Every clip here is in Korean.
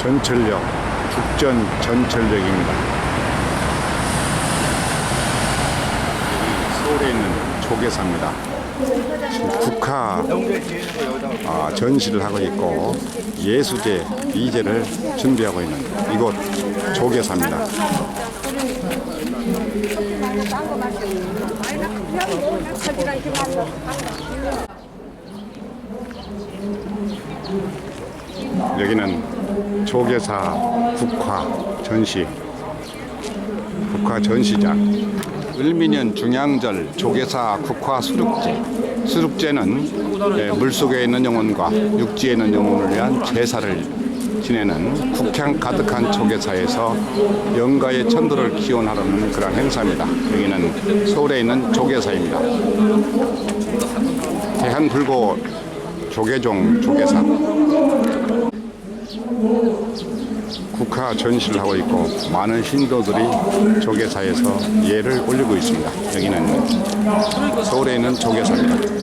전철역, 국전 전철역입니다. 서울에 있는 조계사입니다. 지금 국화 아, 전시를 하고 있고 예수제 이제를 준비하고 있는 이곳 조계사입니다. 여기는 조계사 국화 전시 국화 전시장 을미년 중양절 조계사 국화 수륙제 수륙제는 예, 물속에 있는 영혼과 육지에 있는 영혼을 위한 제사를 지내는 국향 가득한 조계사에서 영가의 천도를 기원하려는 그런 행사입니다. 여기는 서울에 있는 조계사입니다. 대한불고 조계종 조계사 국화 전시를 하고 있고 많은 신도들이 조계사에서 예를 올리고 있습니다. 여기는 서울에 있는 조계사입니다.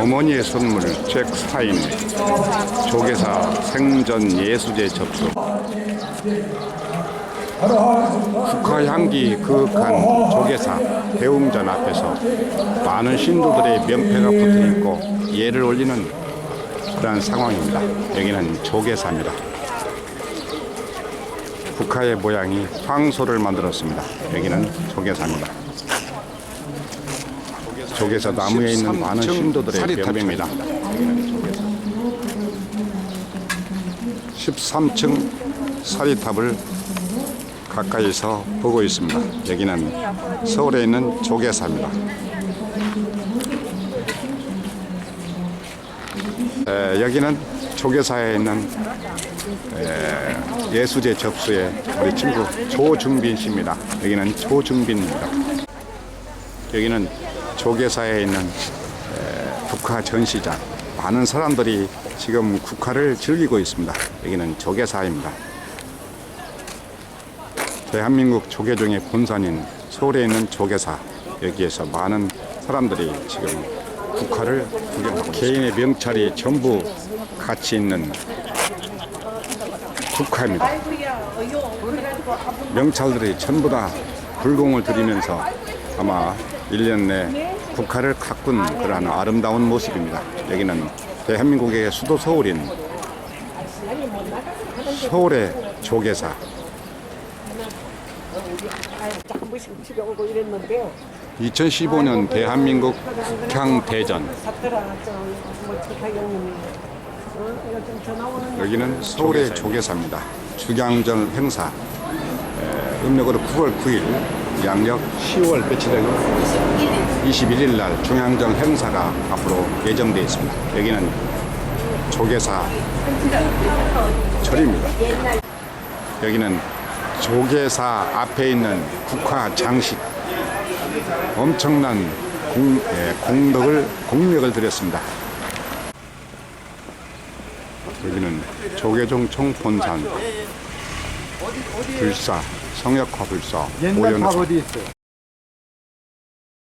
어머니의 선물 잭 스타인 조계사 생전 예수제 접수 국화 향기 그윽한 조계사 대웅전 앞에서 많은 신도들의 명패가 붙어 있고 예를 올리는 그러한 상황입니다. 여기는 조계사입니다. 국화의 모양이 황소를 만들었습니다. 여기는 조계사입니다. 조계사 나무에 있는 많은 신도들의 명패입니다. 13층 사리탑을 가까이서 보고 있습니다. 여기는 서울에 있는 조계사입니다. 에, 여기는 조계사에 있는 에, 예수제 접수의 우리 친구 조중빈 씨입니다. 여기는 조중빈입니다. 여기는 조계사에 있는 에, 국화 전시장. 많은 사람들이 지금 국화를 즐기고 있습니다. 여기는 조계사입니다. 대한민국 조계종의 본산인 서울에 있는 조계사 여기에서 많은 사람들이 지금 국화를 구경하고 개인의 명찰이 전부 같이 있는 국화입니다. 명찰들이 전부 다 불공을 들이면서 아마 1년 내 국화를 가꾼 그러한 아름다운 모습입니다. 여기는 대한민국의 수도 서울인 서울의 조계사 한 번씩 집에 오고 이랬는데요. 2015년 대한민국 국향 대전 최타경님이. 어, 여기는 서울의 조계사입니다. 주경전 행사 에, 음력으로 9월 9일 양력 10월 며칠이요? 21일 날 중앙정 행사가 앞으로 예정되어 있습니다. 여기는 조계사 절입니다. 여기는 조계사 앞에 있는 국화 장식 엄청난 공, 예, 공덕을 공력을 들였습니다. 여기는 조계종 총본산 불사 성역화 불사 있어요?